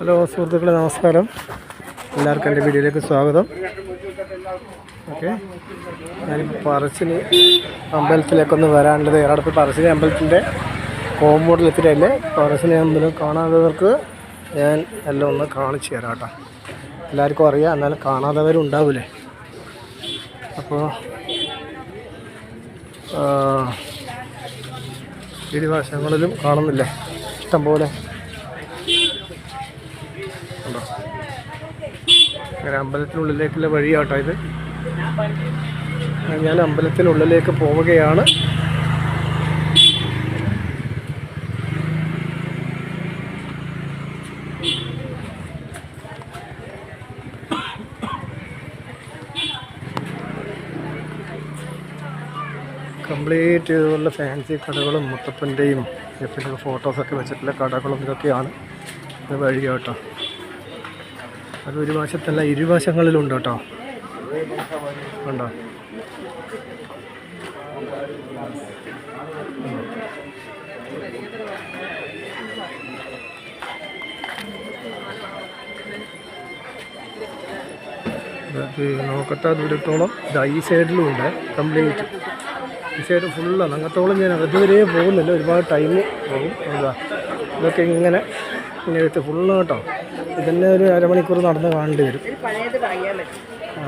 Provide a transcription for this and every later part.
Hello സുഹൃത്തുക്കളെ നമസ്കാരം. എല്ലാവർക്കും എന്റെ വീഡിയോയിലേക്ക് സ്വാഗതം. ഓക്കെ. ഞാൻ പറശ്ശിനി അമ്പലത്തിലേക്കൊന്ന് വരാനുള്ളത്. ഏറാടത്ത് പറശ്ശിനി അമ്പലത്തിന്റെ കോമ്പൗണ്ടിലെത്തിയിട്ടല്ലേ പറശ്ശിനി അമ്പലം കാണാത്തവർക്ക് ഞാൻ എല്ലാം ഒന്ന് കാണിച്ചു തരാം കേട്ടോ. എല്ലാവർക്കും അറിയാം. എന്നാലും കാണാത്തവരും ഉണ്ടാവില്ലേ അപ്പോൾ ഇരുവശങ്ങളിലും കാണുന്നില്ലേ? ഇഷ്ടംപോലെ. അമ്പലത്തിനുള്ളിലേക്കുള്ള വഴിയാട്ടോ ഇത്. ഞാൻ അമ്പലത്തിനുള്ളിലേക്ക് പോവുകയാണ്. കംപ്ലീറ്റ് ഇതുപോലുള്ള ഫാൻസി കടകളും മുത്തപ്പന്റെയും എഫിന്റെ ഫോട്ടോസൊക്കെ വെച്ചിട്ടുള്ള കടകളും ഇതൊക്കെയാണ് ഇത് വഴി കേട്ടോ. അത് ഒരു വശത്തല്ല ഇരുവശങ്ങളിലുണ്ട് കേട്ടോ. ഉണ്ടോ നോക്കത്താ ദൂരത്തോളം ഇത് ഈ സൈഡിലും ഉണ്ട് കംപ്ലീറ്റ് സൈഡ് ഫുള്ളാണ്. അങ്ങത്തോളം ഞാൻ അതുവരെ പോകുന്നില്ല. ഒരുപാട് ടൈം പോകും. എന്താ ഇതൊക്കെ ഇങ്ങനെ ഇങ്ങനെ എടുത്ത് ഫുള്ള് കേട്ടോ. ഇതന്നെ ഒരു അരമണിക്കൂർ നടന്ന് കാണേണ്ടി വരും.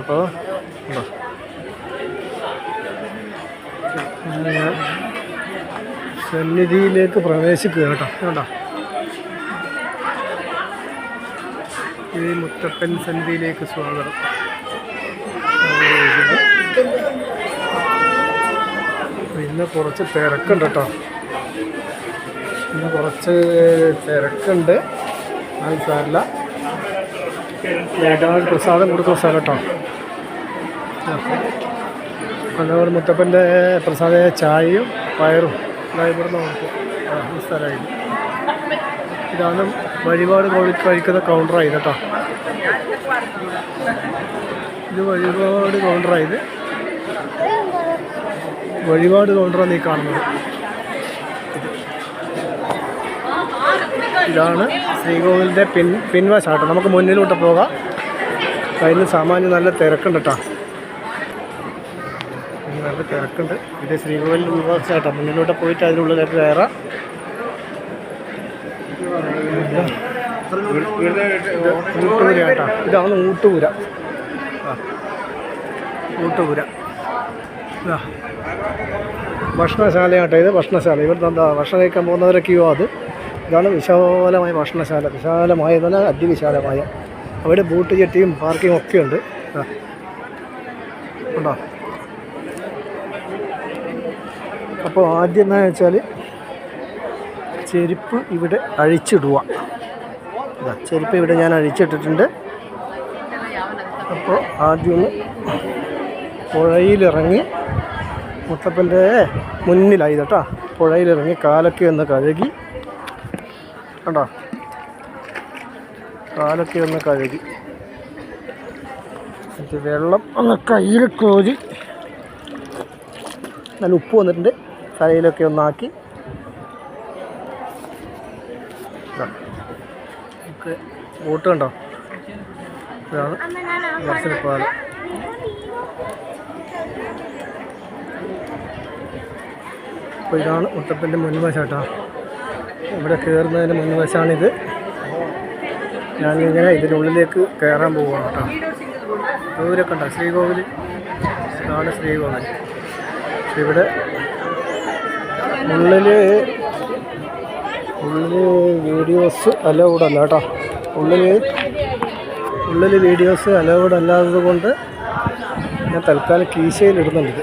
അപ്പോൾ സന്നിധിയിലേക്ക് പ്രവേശിക്കുക കേട്ടോ. കേട്ടോ ഈ മുത്തപ്പൻ സന്നിധിയിലേക്ക് സ്വാഗതം. ഇന്ന് കുറച്ച് തിരക്കുണ്ട് കേട്ടോ. ഇന്ന് കുറച്ച് തിരക്കുണ്ട്. അത് സാരില്ല. ഏകാൾ പ്രസാദം കൊടുക്കുന്ന സ്ഥലം കേട്ടോ. അതേപോലെ മുത്തപ്പന്റെ പ്രസാദ ചായയും പയറും. ഇവിടുന്ന് കൊടുക്കും ആ ഈ സ്ഥലമായിരുന്നു ഇതാണ് വഴിപാട് കോഴി കഴിക്കുന്ന കൗണ്ടറായത് കേട്ടോ. ഇത് വഴിപാട് കൗണ്ടറായത് വഴിപാട് കൗണ്ടറാണ് ഈ കാണുന്നത്. ഇതാണ് ശ്രീകോവിലിന്റെ പിൻ പിൻവശാട്ടോ. നമുക്ക് മുന്നിലോട്ട് പോകാം. അതിന് സാമാന്യം നല്ല തിരക്കുണ്ട് കേട്ടോ നല്ല തിരക്കുണ്ട്. ഇത് ശ്രീകോവിലിന്റെ ഉൾവശാട്ടോ മുന്നിലോട്ട് പോയിട്ട് അതിനുള്ളിലേക്ക് കയറാം. ഊട്ടുപുര കേട്ടോ ഇതാണ് ഊട്ടുപുര. ആ. ഊട്ടുപുര. ഇതാ ഭക്ഷണശാല കേട്ടോ ഇത് ഭക്ഷണശാല. ഇവിടെ എന്താ ഭക്ഷണം കഴിക്കാൻ പോകുന്നവരൊക്കെയോ അത്? ഇതാണ് വിശാലമായ ഭക്ഷണശാല. വിശാലമായ എന്നല്ല അതിവിശാലമായ. അവിടെ ബൂട്ട് ചെട്ടിയും പാർക്കിംഗ് ഒക്കെ ഉണ്ട്. ഉണ്ടോ? അപ്പോൾ ആദ്യം എന്താണെന്ന് വെച്ചാൽ ചെരുപ്പ് ഇവിടെ അഴിച്ചിടുക. ചെരുപ്പ് ഇവിടെ ഞാൻ അഴിച്ചിട്ടിട്ടുണ്ട്. അപ്പോൾ ആദ്യം പുഴയിലിറങ്ങി മുത്തപ്പന്റെ മുന്നിലായി കേട്ടോ. പുഴയിലിറങ്ങി കാലൊക്കെ ഒന്ന് കഴുകി. കണ്ടോ? കാലൊക്കെ ഒന്ന് കഴുകി. എന്നിട്ട് വെള്ളം ഒന്ന് കയ്യിൽ കോരി. നല്ല ഉപ്പ് വന്നിട്ടുണ്ട്. തലയിലൊക്കെ ഒന്നാക്കി നമുക്ക് കണ്ടോ? ഇതാണ് ദർശനപ്പാലം അപ്പോൾ ഇതാണ് മുത്തപ്പന്റെ മുൻവശം കേട്ടോ ഇവിടെ കയറുന്നതിന്റെ മുൻവശമാണിത് ഞാനിങ്ങനെ ഇതിനുള്ളിലേക്ക് കയറാൻ പോവുകയാണ് കേട്ടോ. ദൂരെ കണ്ടോ? ശ്രീകോവിൽ ഇതാണ് ശ്രീകോവിൽ ഇവിടെ ഉള്ളിൽ ഉള്ളിൽ വീഡിയോസ് അലൗഡ് അല്ല കേട്ടോ. ഉള്ളിൽ ഉള്ളിൽ വീഡിയോസ് അലൗഡ് അല്ലാത്തത് കൊണ്ട് ഞാൻ തൽക്കാലം ഇത്.